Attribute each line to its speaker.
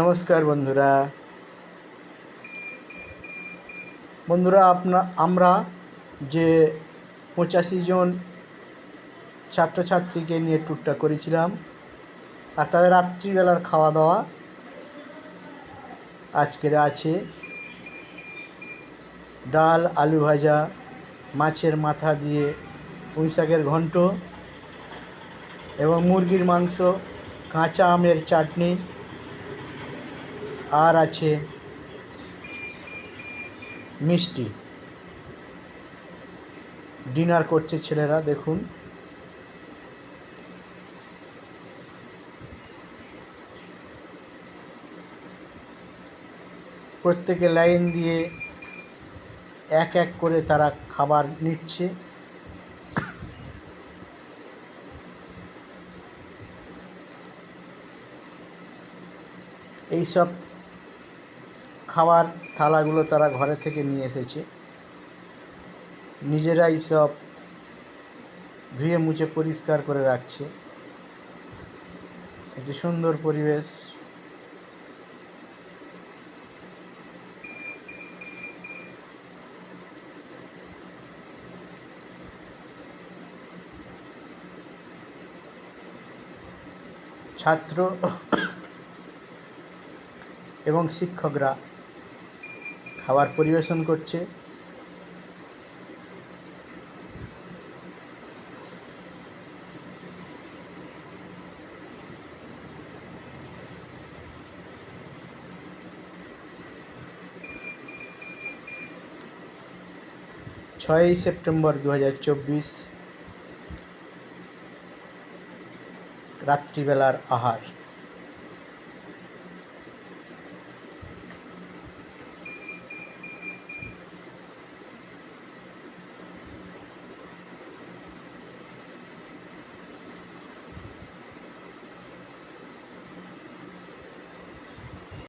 Speaker 1: নমস্কার বন্ধুরা। বন্ধুরা, আপনা, আমরা যে পঁচাশি জন ছাত্রছাত্রীকে নিয়ে ট্যুরটা করেছিলাম, আর তাদের রাত্রিবেলার খাওয়া দাওয়া আজকের আছে। ডাল, আলু ভাজা, মাছের মাথা দিয়ে পুঁই শাকের ঘন্ট এবং মুরগির মাংস, কাঁচা আমের চাটনি আর আছে মিষ্টি। ডিনার করছে ছেলেরা, দেখুন। প্রত্যেকে লাইন দিয়ে এক এক করে তারা খাবার নিচ্ছে। এইসব খাবার থালাগুলো তারা ঘরে থেকে নিয়ে এসেছে। নিজেরাই সব ধুয়ে মুছে পরিষ্কার করে রাখছে। একটি সুন্দর পরিবেশ। ছাত্র এবং শিক্ষকরা খাবার পরিবেশন করছে। ছয়ই সেপ্টেম্বর দু হাজার চব্বিশ রাত্রিবেলার আহার।